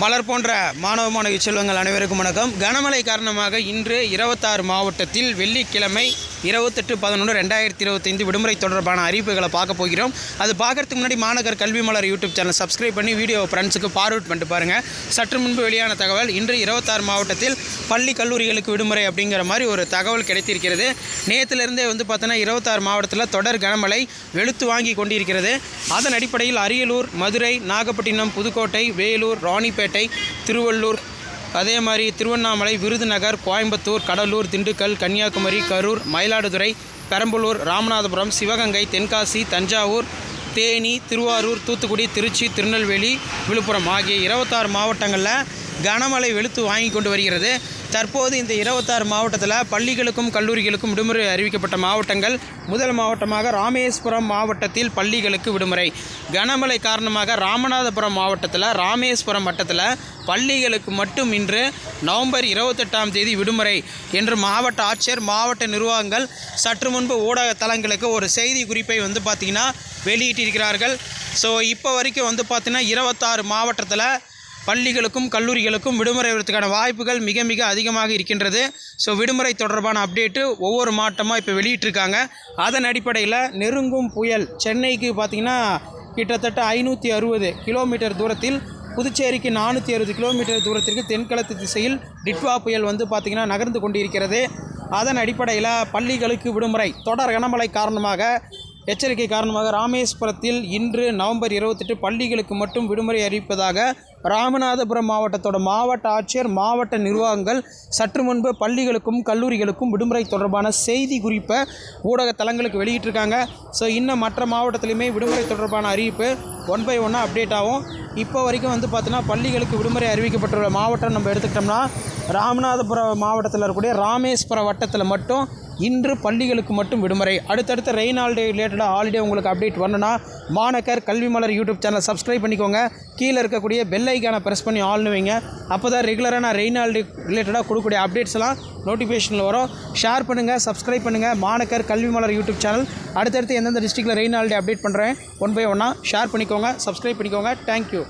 மலர் போன்ற மாணவ மாணவி செல்வங்கள் அனைவருக்கும் வணக்கம். கனமழை காரணமாக இன்று இருபத்தாறு மாவட்டத்தில் வெள்ளிக்கிழமை இருபத்தெட்டு பதினொன்று ரெண்டாயிரத்தி இருபத்தைந்து விடுமுறை தொடர்பான அறிவிப்புகளை பார்க்க போகிறோம். அது பார்க்கறதுக்கு முன்னாடி Managar Kalvi Malar YouTube channel subscribe பண்ணி வீடியோ ஃப்ரெண்ட்ஸுக்கு ஃபார்வர்ட் பண்ணிட்டு பாருங்கள் சற்று முன்பு வெளியான தகவல் இன்று இருபத்தாறு மாவட்டத்தில் பள்ளி கல்லூரிகளுக்கு விடுமுறை அப்படிங்கிற மாதிரி ஒரு தகவல் கிடைத்திருக்கிறது. நேற்றிலிருந்தே வந்து பார்த்தோன்னா இருபத்தாறு மாவட்டத்தில் தொடர் கனமழை வெளுத்து வாங்கி கொண்டிருக்கிறது. அதன் அடிப்படையில் அரியலூர் மதுரை நாகப்பட்டினம் புதுக்கோட்டை வேலூர் ராணிப்பேட்டை திருவள்ளூர் அதே மாதிரி திருவண்ணாமலை விருதுநகர் கோயம்புத்தூர் கடலூர் திண்டுக்கல் கன்னியாகுமரி கரூர் மயிலாடுதுறை பெரம்பலூர் ராமநாதபுரம் சிவகங்கை தென்காசி தஞ்சாவூர் தேனி திருவாரூர் தூத்துக்குடி திருச்சி திருநெல்வேலி விழுப்புரம் ஆகிய இருபத்தாறு மாவட்டங்களில் கனமழை வெளுத்து வாங்கி கொண்டு வருகிறது. தற்போது இந்த இருபத்தாறு மாவட்டத்தில் பள்ளிகளுக்கும் கல்லூரிகளுக்கும் விடுமுறை அறிவிக்கப்பட்ட மாவட்டங்கள். முதல் மாவட்டமாக ராமேஸ்வரம் மாவட்டத்தில் பள்ளிகளுக்கு விடுமுறை. கனமழை காரணமாக ராமநாதபுரம் மாவட்டத்தில் ராமேஸ்வரம் வட்டத்தில் பள்ளிகளுக்கு மட்டும் இன்று நவம்பர் இருபத்தெட்டாம் தேதி விடுமுறை என்று மாவட்ட ஆட்சியர் மாவட்ட நிர்வாகங்கள் சற்று முன்பு ஊடக தளங்களுக்கு ஒரு செய்தி குறிப்பை வந்து பார்த்திங்கன்னா வெளியிட்டிருக்கிறார்கள். ஸோ இப்போ வரைக்கும் வந்து பார்த்திங்கன்னா இருபத்தாறு மாவட்டத்தில் பள்ளிகளுக்கும் கல்லூரிகளுக்கும் விடுமுறை வரதுக்கான வாய்ப்புகள் மிக மிக அதிகமாக இருக்கின்றது. ஸோ விடுமுறை தொடர்பான அப்டேட்டு ஒவ்வொரு மாவட்டமாக இப்போ வெளியிட்டிருக்காங்க. அதன் அடிப்படையில் நெருங்கும் புயல் சென்னைக்கு பார்த்திங்கன்னா கிட்டத்தட்ட ஐநூற்றி அறுபது கிலோமீட்டர் தூரத்தில் புதுச்சேரிக்கு நானூற்றி அறுபது கிலோமீட்டர் தூரத்திற்கு தென்கிழக்கு திசையில் டிட்வா புயல் வந்து பார்த்திங்கன்னா நகர்ந்து கொண்டிருக்கிறது. அதன் அடிப்படையில் பள்ளிகளுக்கு விடுமுறை தொடர் கனமழை காரணமாக எச்சரிக்கை காரணமாக ராமேஸ்வரத்தில் இன்று நவம்பர் இருபத்தெட்டு பள்ளிகளுக்கு மட்டும் விடுமுறை அறிவிப்பதாக ராமநாதபுரம் மாவட்டத்தோட மாவட்ட ஆட்சியர் மாவட்ட நிர்வாகங்கள் சற்று முன்பு பள்ளிகளுக்கும் கல்லூரிகளுக்கும் விடுமுறை தொடர்பான செய்தி குறிப்பை ஊடக தளங்களுக்கு வெளியிட்டிருக்காங்க. ஸோ இன்னும் மற்ற மாவட்டத்திலையுமே விடுமுறை தொடர்பான அறிவிப்பு ஒன் பை ஒன்னாக அப்டேட் ஆகும். இப்போ வரைக்கும் வந்து பார்த்தோன்னா பள்ளிகளுக்கு விடுமுறை அறிவிக்கப்பட்டுள்ள மாவட்டம் நம்ம எடுத்துக்கிட்டோம்னா ராமநாதபுரம் மாவட்டத்தில் இருக்கக்கூடிய ராமேஸ்வர வட்டத்தில் மட்டும் இன்று பள்ளிகளுக்கு மட்டும் விடுமுறை. அடுத்தடுத்த ரெயின் ஹாலிடே ரிலேட்டடாக ஹாலிடே உங்களுக்கு அப்டேட் வரணும்னா மாணக்கர் கல்வி மலர் யூடியூப் சேனல் சப்ஸ்கிரைப் பண்ணிக்கோங்க. கீழே இருக்கக்கூடிய பெல் ஐக்கானை ப்ரெஸ் பண்ணி ஆள்னு வைங்க. அப்போ தான் ரெகுலராக ரெயின் ஹாலிடே ரிலேட்டடாக கொடுக்கக்கூடிய அப்டேட்ஸ் எல்லாம் நோட்டிஃபிகேஷனில் வரும். ஷேர் பண்ணுங்கள் சப்ஸ்கிரைப் பண்ணுங்கள் மாணக்கர் கல்வி மலர் யூடியூப் சேனல் அடுத்தடுத்து எந்தெந்த டிஸ்ட்ரிக்டில் ரெயின் ஹாலிடே அப்டேட் பண்ணுறேன் ஒன் பை ஒன்னாக ஷேர் பண்ணிக்கோங்க சப்ஸ்கிரைப் பண்ணிக்கோங்க. Thank you